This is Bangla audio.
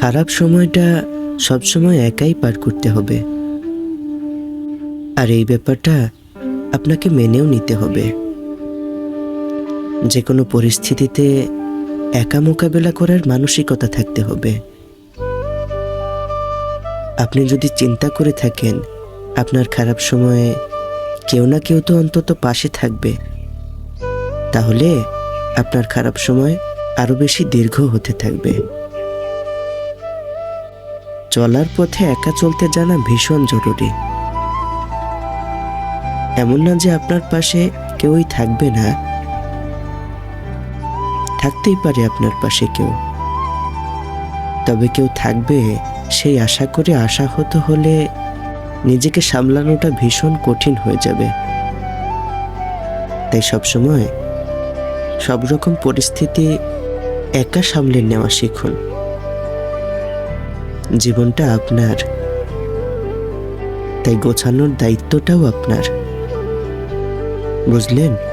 খারাপ সময়টা সবসময় একাই পার করতে হবে। আর এই ব্যাপারটা আপনাকে মেনেও নিতে হবে। যে কোনো পরিস্থিতিতে একা মোকাবেলা করার মানসিকতা থাকতে হবে। আপনি যদি চিন্তা করে থাকেন, আপনার খারাপ সময়ে কেউ না কেউ তো অন্তত পাশে থাকবে। তাহলে আপনার খারাপ সময় আরও বেশি দীর্ঘ হতে থাকবে। চলার পথে একা চলতে জানা ভীষণ জরুরি। এমন না যে আপনার পাশে কেউই থাকবে না। থাকতেই পারে আপনার পাশে কেউ। তবে কেউ থাকবে, সেই আশা করে আশাহত হলে নিজেকে সামলানোটা ভীষণ কঠিন হয়ে যাবে। তাই সবসময় সব রকম পরিস্থিতি একা সামলে নেওয়া শিখুন। জীবনটা আপনার। তাই গোছানোর দায়িত্বটাও আপনার। বুঝলেন?